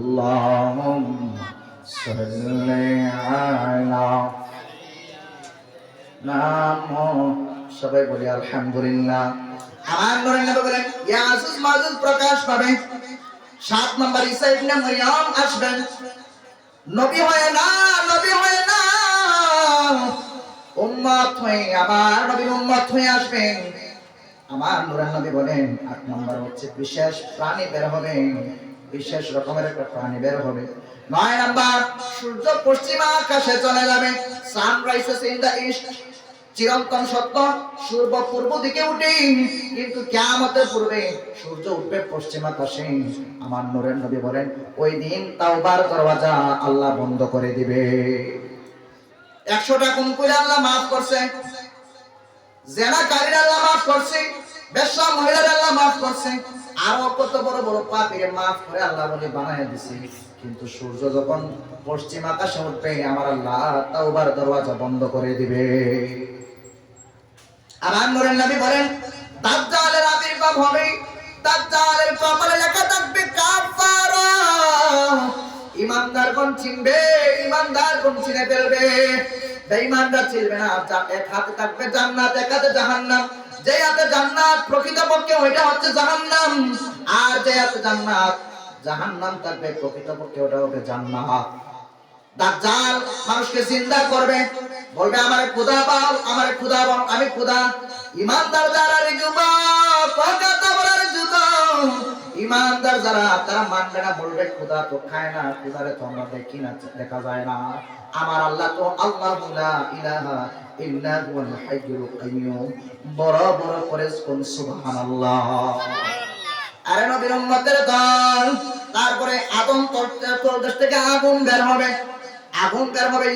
اللهم صل على নাম সবাই বলি আলহামদুলিল্লাহ আমার নরেন নবী বলেন ইয়া আসুস মাজুদ প্রকাশ পাবে সাত নম্বর ঈসা ইবনে মারইয়াম আসবেন নবী হয়ে না নবী হয়ে না উম্মত হয়ে আমার নবীর উম্মত হয়ে আসবেন আমার নুরান নবী বলেন আট নম্বর হচ্ছে বিশেষ প্রাণী বের হবে বিশেষ রকমের একটা প্রাণী বের হবে। নয় নাম্বার, সূর্য পশ্চিম আকাশে চলে যাবে। সানরাইজেস ইন দ্য ইস্ট চিরন্তন সত্য, সূর্য পূর্ব দিকে উঠে, কিন্তু কিয়ামতের পূর্বে সূর্য উঠবে পশ্চিম আকাশে। আমার নূরের নবী বলেন, ওই দিন তাওবার দরওয়াজা আল্লাহ বন্ধ করে দিবে। একশোটা কোন করে আল্লাহ মাফ করছে। জেনাকারীর আল্লাহ মাফ করছে। বেশ্যা মহিলার আল্লাহ মাফ করছে। আরও কত বড় বড় পাপের মাফ করে আল্লাহ বলে বানায় দিছে। কিন্তু সূর্য যখন পশ্চিম আকাশে উঠবে, আমার আল্লাহ তাওবার দরওয়াজা বন্ধ করে দিবে। আমার নূরের নবী বলেন, দাজ্জালের আবির্ভাব হবে। দাজ্জালের কপালে লেখা থাকবে কাফারা ইমানদার কোন চিনবে, ইমানদার কোন চিনে ফেলবে। বেঈমানরা চিনবে না এক হাতে থাকবে জান্নাত, এক হাতে জাহান্নাম। যে হাতে জান্নাত প্রকৃতপক্ষে ওইটা হচ্ছে জাহান্নাম। আর যে হাতে জান্নাত, জাহান্নাম থাকবে প্রকৃতপক্ষে ওটা হবে জান্নাত। মানুষকে চিন্তা করবে, বলবে, আমার খুদা বাল আমার খুদা বাল আমি খুদা ইমানদার যারা ইমানদার যারা, তারা মানবে না, বলবে খুদা তো খায় না খুদারে তো আমরা দেখি না, দেখা যায় না। আমার আল্লাহ তো আল্লাহ ইলাহা ইল্লা হুয়াল বড় বড় করে কোন, সুবহানাল্লাহ। আরে নবীর উম্মতের দল, তারপরে আদম তলদেশ থেকে আগুন বের হবে। আগুন বের হবে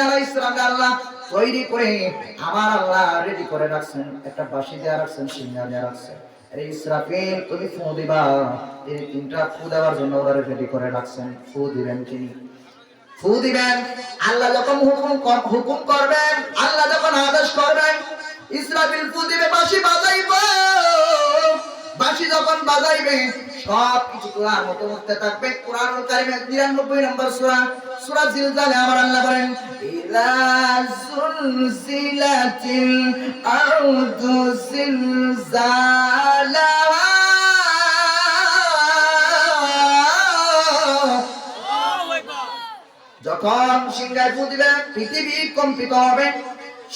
আলাইহিস সালাম আল্লাহ? তৈরি করে আমার আল্লাহ রেডি করে রাখছেন। একটা বাঁশি দেয়া রাখছেন দেয়া রাখছেন। আরে ইসরাফিল, তুমি ফু দিবা। এই তিনটা ফু দেওয়ার জন্য ওরা রেডি করে রাখছেন। ফু দিবেন তিনি। ফু দিবেন। আল্লাহ যখন হুকুম হুকুম করবেন, আল্লাহ যখন আদেশ করবেন, ইসরাফিল ফু দিবে, বাঁশি বাজাইব। বাঁশি যখন বাজাইবে, সব কিছু কোরআন মতো উঠতে থাকবে। কোরআনুল কারিমের 99 নম্বর সূরা সূরা জিলজালে আমার আল্লাহ বলেন, ইলা জুলজিলাতিল আরদু জিলজালাহা যখন সিংহায় ফু দিবে, পৃথিবী কম্পিত হবে।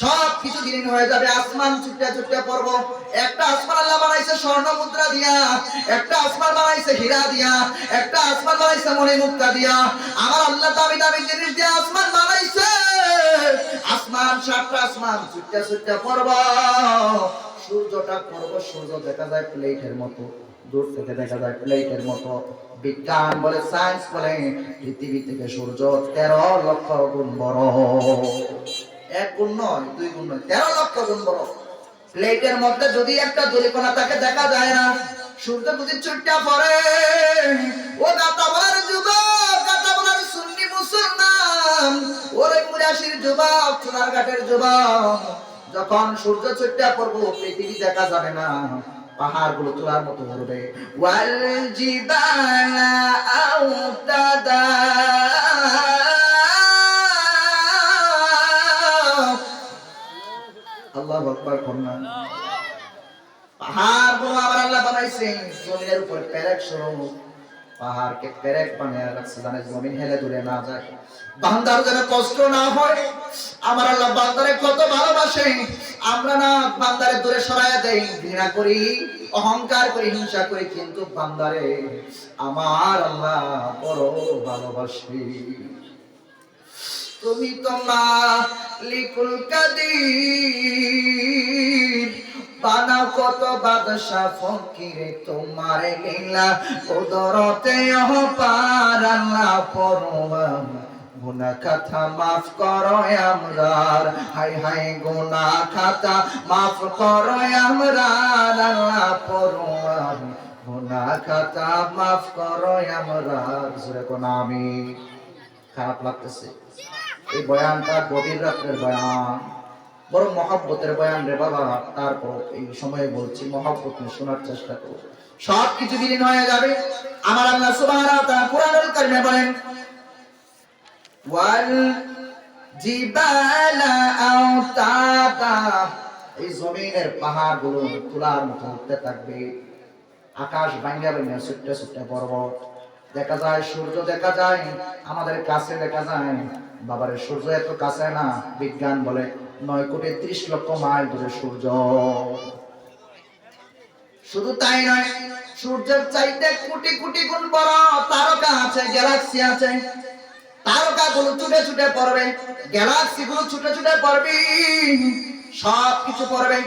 সব কিছু হয়ে যাবে, আসমান ছুটে ছুটে পড়ব। একটা আসমান আল্লাহ বানাইছে স্বর্ণ মুদ্রা দিয়া, একটা আসমান বানাইছে হীরা দিয়া, একটা আসমান বানাইছে মনে মুক্তা দিয়া। আমার আল্লাহ দামি দামি জিনিস দিয়ে আসমান বানাইছে। আসমান সাতটা আসমান ছুটে ছুটে পড়ব। সূর্যটা পড়ব, সূর্য দেখা যায় প্লেটের মতো, দূর থেকে দেখা যায় প্লেটের মতো। বিজ্ঞান বলে সায়েন্স বলে, পৃথিবী থেকে সূর্য তেরো লক্ষ গুণ বড়। এক গুণ নয়, দুই গুণ নয়, তেরো লক্ষ গুণ বড়। প্লেটের মধ্যে যদি একটা জলিকণা তাকে দেখা যায় না। সূর্য যদি ছুটটা পড়ে, ও দাতা বলার যুবক, দাতা বলার সুন্নি মুসলমান, ওরে মুরাশির যুবক সোনার ঘাটের যুবক, যখন সূর্য ছুটটা পড়ব, পৃথিবী দেখা যাবে না। পাহাড়গুলো তোলার মতো ধরবে। আল্লাহ আকবার কন্যা পাহাড়গুলো আবার আল্লাহ বানাইছে জমিনের উপর প্যারেক সরু পাহাড়কে পেরেক বানিয়ে রাখছে, জানে জমিন হেলে দূরে না যায়। বান্দার যেন কষ্ট না হয়। আমার আল্লাহ বান্দারে কত ভালোবাসে। আমরা না বান্দারে দূরে সরাইয়া দেই, ঘৃণা করি, অহংকার করি, হিংসা করি, কিন্তু বান্দারে আমার আল্লাহ বড় ভালোবাসি। তুমি তো মালিকুল কাদির। কত বাদশা তোমার লীলা কুদরতে আল্লাহ গুনা মাফ করো আমরার, হাই হাই গুনা খাতা মাফ করো আমরার, আল্লাহ গুনা খাতা মাফ করো আমরার। জোরে কোন আমি খারাপ লাগতেছে। এই বয়ানটা গভীর রাত্রের বয়ান। বড় মহাব্বতের বয়ান রে বাবা তারপর এই সময়ে বলছি, মহাব্বত শোনার চেষ্টা করো। সব কিছু বিলীন হয়ে যাবে। আমার আল্লাহ তাআলা কোরআনুল কারিমে বলেন, ওয়াল জিবালা আওতাদা এই জমিনের পাহাড়গুলো তুলার মতো উঠতে থাকবে। আকাশ ভাঙ্গা ভাঙ্গা ছুটতে ছুটতে পর্বত। দেখা যায় সূর্য দেখা যায়, আমাদের কাছে দেখা যায়, বাবার, সূর্য এত কাছে না বিজ্ঞান বলে। নয় কোটি ত্রিশ লক্ষ মাইল দূরে সূর্য। শুধু তাই নয়, সূর্যের চাইতে কোটি কোটি গুণ বড় তারকা আছে গ্যালাক্সি আছে। তারকা গুলো ছুটে ছুটে পড়বে গ্যালাক্সি গুলো ছুটে ছুটে পড়বে সব কিছু পড়বে।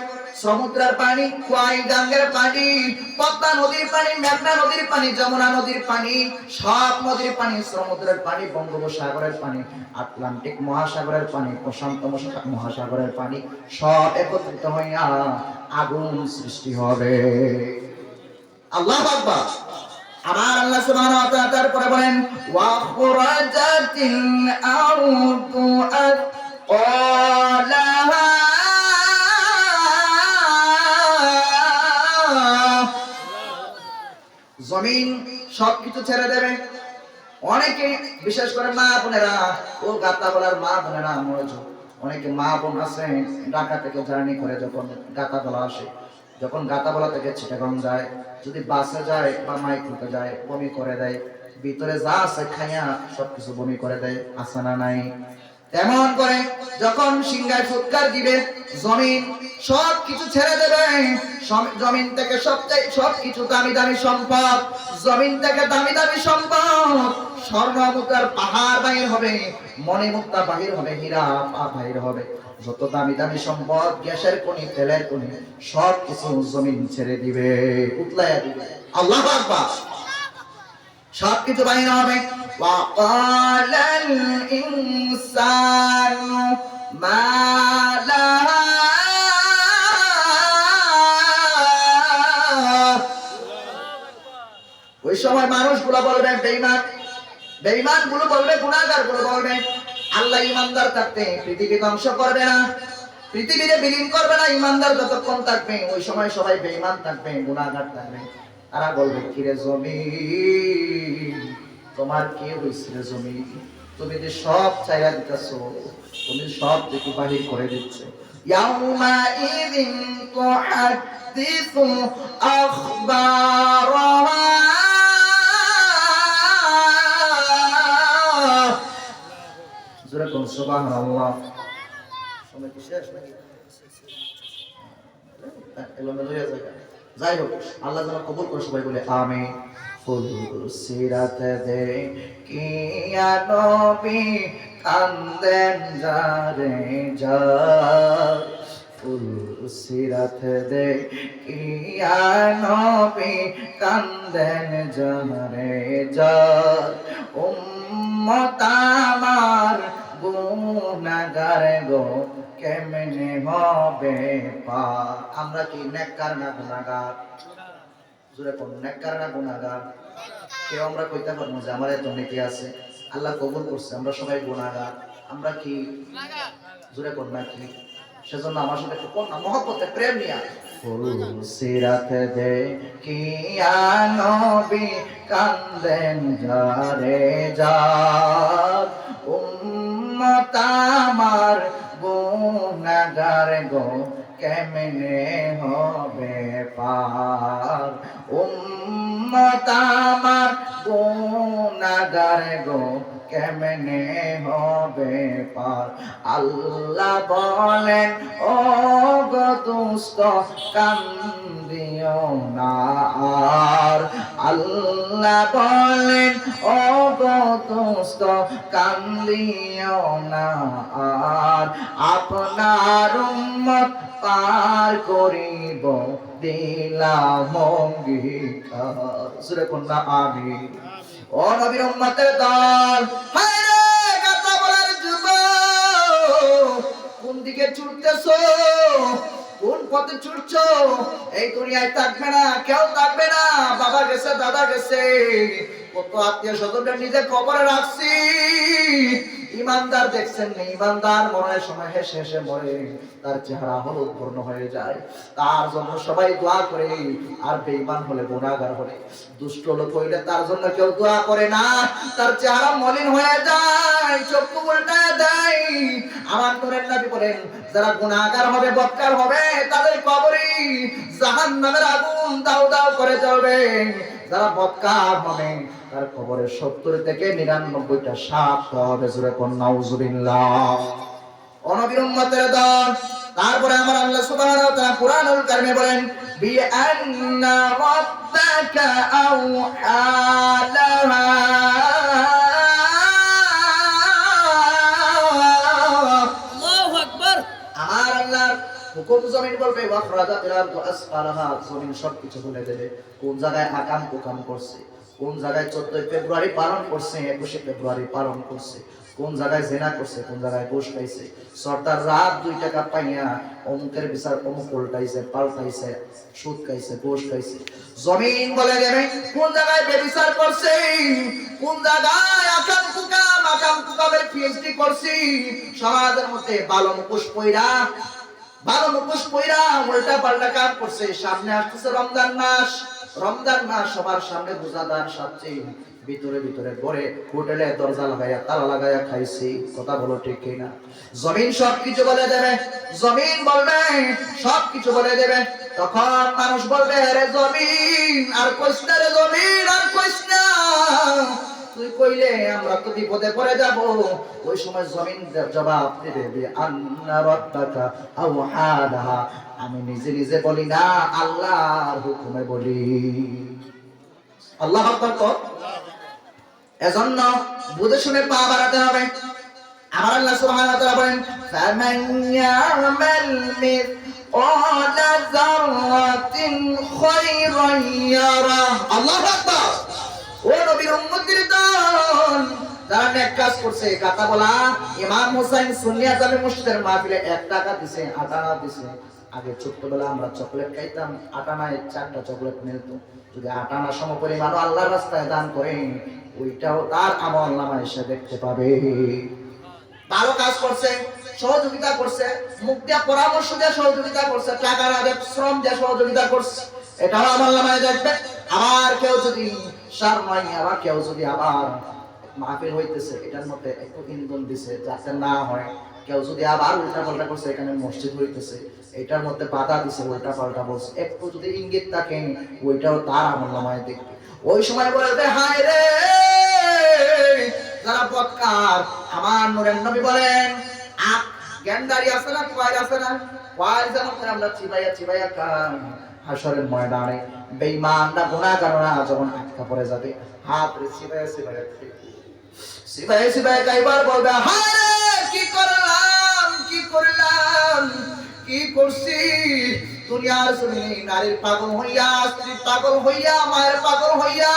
সমুদ্রের পানি কোয়াই গাঙ্গের পানি, পদ্মা নদীর পানি, মেঘনা নদীর পানি, যমুনা নদীর পানি, সব নদীর পানি, সমুদ্রের পানি, বঙ্গোপসাগরের পানি, আটলান্টিক মহাসাগরের পানি, প্রশান্ত মহাসাগরের পানি, সব একত্রিত হইয়া আগুন সৃষ্টি হবে। আল্লাহ আকবার। আমার আল্লাহ সুবহানাহু ওয়া তাআলা তারপরে বলেন, ওয়া খুরাজাতিল আরদু আতqalaha জমিন সবকিছু ছেড়ে দেবে অনেকে বিশেষ করে মা বোনেরা গাতা বলার মা বোনেরা মনোযোগ অনেকে মা বোন আছে, ঢাকা থেকে জার্নি করে যখন গাতা বলা আসে, যখন গাতা বলা থেকে চিটাগং যায়, যদি বাসে যায় বা মাইক্রোতে যায়, বমি করে দেয়, ভিতরে যা আছে খাইয়া সবকিছু বমি করে দেয় আসে না নাই? তেমন করে যখন সিংহায় ফুৎকার দিবে, জমিন সব কিছু ছেড়ে দেবে। জমিন থেকে সবচেয়ে সব কিছু দামি দামি সম্পদ, জমিন থেকে দামি দামি সম্পদ। স্বর্ণ পাহাড় বাহির হবে মনে মুক্তা বাহির হবে, হীরা বাহির হবে। যত দামি দামি সম্পদ গ্যাসের কোনি তেলের কোনি সব কিছু জমিন ছেড়ে দিবে, উতলাইয়া দিবে। আল্লাহ আকবার। সব কিছু বাহির হবে وقال الإنسان ما لها ওই সময় মানুষগুলো বলবে বেঈমান বেঈমান গুলো বলবে গুনাহগার গুলো বলবে আল্লাহ ইমানদার থাকতে পৃথিবী ধ্বংস করবে না পৃথিবীতে বিলীন করবে না ইমানদার যতক্ষণ থাকবে ওই সময় সবাই বেঈমান থাকবে গুনাহগার থাকবে তারা বলবে কিরে জমি তোমার কি হয়েছিল জমি তুমি যে সব চাইয়া দিতেছো তুমি সব থেকে বাহির করে দিচ্ছ يومئذ تحدث أخبارها জোরে কোন সুবহানাল্লাহ সময় কি শেষ নাকি এলোমেলো হয়ে যায় যাই হোক, আল্লাহ যেন কবুল করে সবাই বলে আমি সিরাত দে কিয়া নবী কান্দেন যারে যা। ফুল সিরাত দে কিয়া নবী কান্দেন যারে যা। উম্মত আমার গুনাগার গো কেমনে হবে পা আমরা কি নেককার না গুনাগার জোরে কোন নেককার না গুনাগার কেউ আমরা কইতে পারব যে আমার এত নেকি আছে। আল্লাহ কবুল করছে আমরা সবাই গুনাগার আমরা কি? জোরে কোন না কি? সেজন্য আমার সাথে একটু কোন মহব্বতে প্রেম নিয়া সিরাত দে। কিয়া নবী কান্দেন যারে যার? উম্মত আমার গুনাগার গো, কেমনে হবে পার? উম্মত আমার গুনাগার গো, কেমনে হবে পার? আল্লাহ বলেন ও গো দুষ্ট কান্দিও না আর আল্লাহ বলেন ও গো দুষ্ট কান্দিও না আর আপনার উম্মত পার করিব দিলাম অঙ্গীকার। সুরে কন্যা আমি ও নবীর উম্মতের দল কোন দিকে ছুটতেছো? কোন পথে ছুটছ এই দুনিয়ায় থাকবে না, কেউ থাকবে না। বাবা গেছে, দাদা গেছে। কত আত্মীয় স্বজনদের নিজের কবরে রাখছি। ইমানদার দেখছেন না, ইমানদার মরণের সময় হেসে হেসে মরে, তার চেহারা হলুদ বর্ণ হয়ে যায়। তার জন্য সবাই দোয়া করে, আর বেঈমান হলে, গুনাহগার হলে। দুষ্ট লোক হইলে তার জন্য কেউ দোয়া করে না, তার চেহারা মলিন হয়ে যায়, চক্ষু উল্টায় দেয়। আমার নূরের নবী বলেন, যারা গুনাহগার হবে বদকার হবে, তাদের কবরে জাহান্নামের আগুন দাউ দাউ করে জ্বলবে। যারা বদকার হবে, তার কবরে সত্তর থেকে নিরানব্বইটা সাপ হবে জুড়ে দল, তারপরে আমার আল্লাহ সুবহানাহু ওয়া তাআলা কারিমে বলেন বি আন্না হুকুম জমিন বলবে ওয়াখরাজাতিল আরদু আসফালাহা জমিন সবকিছু বলে দেবে। কোন জায়গায় আকাম কুকাম করছে? কোন জায়গায় 14 ফেব্রুয়ারি পালন করছে 21 ফেব্রুয়ারি পালন করছে? কোন জায়গায় জেনা করছে, কোন জায়গায় ঘুষ খাইছে? সর্দার রাত দুই টাকা পাইয়া অমুকের বিচার অমুক উল্টাইছে, পাল্টাইছে, সুদ খাইছে, ঘুষ খাইছে। জমিন বলে দেবে, কোন জায়গায় বেবিচার করছে? কোন জায়গায় আকাম কুকাম আকাম কুকামের পিএইচডি করছি? সমাজের মধ্যে ভালো মুখোশ পইরা ভালো মুখোশ পইরা উল্টা পাল্টা কাম করছে। সামনে আসতেছে রমজান মাস। রমজান মাস সবার সামনে রোজাদার সাথে ভিতরে ভিতরে ঘরে হোটেলে দরজা লাগাইয়া, তালা লাগাইয়া খাইছি। কথা বলো ঠিক কিনা? জমিন সব কিছু বলে দেবে। জমিন বলবে সব কিছু বলে দেবে। তখন মানুষ বলবে, রে জমিন, আর কইস না, রে জমিন, আর কইস না। তুই কইলে আমরা তো বিপদে পড়ে যাব। ওই সময় জমিন জবাব দেবে আন্না রাব্বাকা আও আমি নিজে নিজে বলি, না, আল্লাহর হুকুমে বলি। আল্লাহ আকবার তো এজন্য বুঝে শুনে পা বাড়াতে হবে। আমার আল্লাহ সুবহানাহু ওয়া তাআলা বলেন, ফামান ইয়ামাল মিথকালা যাররাতিন খায়রান ইয়ারা। আল্লাহু আকবার। ও নবীর যারা নেক কাজ করছে কথা বলা, ইমাম হোসেন সুন্নিয়া জামে মসজিদের মাহফিলে এক টাকা দিছে আটানা দিছে। আগে ছোট্টবেলা আমরা চকলেট খাইতাম আটানায় চারটা চকলেট মিলতো। যদি আটানা সম পরিমাণ রাস্তায় দান করেন, ওইটাও তার আমল নামা এসে দেখতে পাবে। ভালো কাজ করছে, সহযোগিতা করছে, মুখ দিয়ে পরামর্শ দিয়ে সহযোগিতা করছে টাকা আগে শ্রম দিয়ে সহযোগিতা করছে। এটাও আমার নামায় দেখবে। আবার কেউ যদি সার নয় আবার কেউ যদি আবার মাহফিল হইতেছে, এটার মধ্যে একটু ইন্ধন দিছে, যাতে না হয়। কেউ যদি আবার উল্টা পাল্টা করছে, এখানে মসজিদ হইতেছে, এটার মধ্যে বাধা দিছে উল্টা পাল্টা বলছে। একটু যদি ইঙ্গিত থাকে ওইটাও তার আমার নামায় দেখবে। ওই সময় বলবে হায় রে! যারা বৎকার, আমার নূরের নবী বলেন, আখ গ্যান্ডারি আছে না কয়ের আছে না? যেমন করে আমরা চিবাইয়া চিবাইয়া খাই। হাসরের ময়দানে, বেঈমানরা গুনাহগাররা যখন আটকা পড়ে যাবে, হাত রে চিবাইয়া চিবাইয়া খাই সিবাই সিবাই কাইবার বলবে হায় রে, কি করলাম কি করলাম কি করছি দুনিয়ার জমিনে নারীর পাগল হইয়া, স্ত্রীর পাগল হইয়া, মায়ের পাগল হইয়া,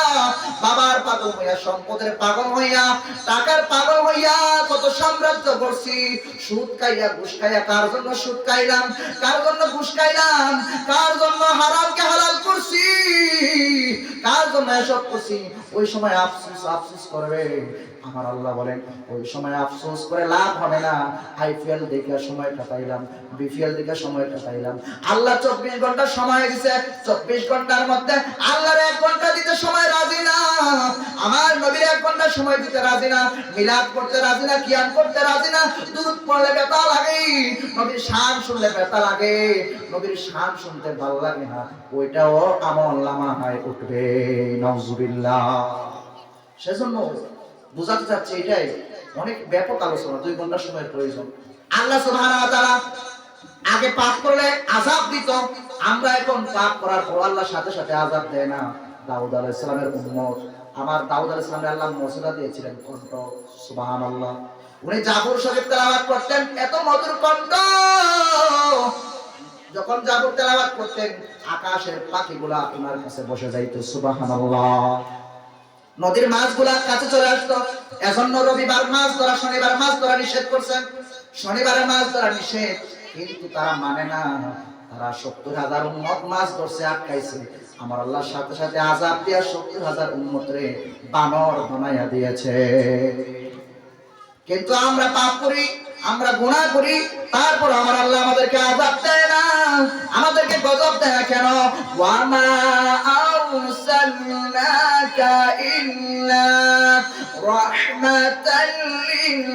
বাবার পাগল হইয়া, সম্পদের পাগল হইয়া, টাকার পাগল হইয়া কত সাম্রাজ্য করছি সুদ খাইয়া, ঘুষ খাইয়া, কার জন্য সুদ খাইলাম? কার জন্য ঘুষ খাইলাম? কার জন্য হারামকে হালাল করছি? কার জন্য এসব করছি? ওই সময় আফসোস আফসোস করবে। আমার আল্লাহ বলেন, ওই সময় আফসোস করে লাভ হবে না। আইপিএল দেখে সময় কাটাইলাম, বিপিএল দেখে সময় কাটাইলাম। আল্লাহ চব্বিশ ঘণ্টা সময় দিছে, চব্বিশ ঘণ্টার মধ্যে আল্লাহর এক ঘণ্টা দিতে সময় রাজি না। আমার নবীর এক ঘণ্টা সময় দিতে রাজি না, মিলাদ করতে রাজি না, কিয়াম করতে রাজি না দুধ পড়লে ব্যথা লাগে। নবীর শান শুনলে ব্যথা লাগে। নবীর শান শুনতে ভালো লাগে না, ওইটাও আমল লামা হয় উঠবে নজুবিল্লাহ সেজন্য বোঝাতে চাচ্ছে এটাই, অনেক ব্যাপক আলোচনা, দুই ঘণ্টা সময়ের প্রয়োজন। আল্লাহ সুবহানাহু ওয়া আগে পাপ করলে আযাব দিত, আমরা এখন পাপ করার পর আল্লাহ সাথে সাথে আযাব দেয় না। দাউদ আলাইহিস সালামের উম্মত, আমার দাউদ আলাইহিস সালামের আল্লাহ মর্যাদা দিয়েছিলেন কণ্ঠ, সুবহানাল্লাহ। উনি জাবুর শরীফ তেলাওয়াত করতেন, এত মধুর কণ্ঠ! যখন জাবুর তেলাওয়াত করতেন, আকাশের পাখিগুলা আপনার কাছে বসে যাইতো, সুবহানাল্লাহ। নদীর মাছগুলা কাছে চলে আসতো এজন্য রবিবার মাছ ধরা, শনিবার মাছ ধরা নিষেধ করছেন শনিবারে মাছ ধরা নিষেধ, কিন্তু তারা মানে না। তারা সত্তর হাজার উন্মত মাছ ধরছে, আটকাইছে। আমার আল্লাহর সাথে সাথে আজাব দিয়া সত্তর হাজার উন্মত রে বানর বানাইয়া দিয়েছে। কিন্তু আমরা পাপ করি আমরা গুণা করি, তারপর আমার আল্লাহ আমাদেরকে আজাব দেয় না। আমাদেরকে গজব দেয় না কেন? ওয়ামা লিল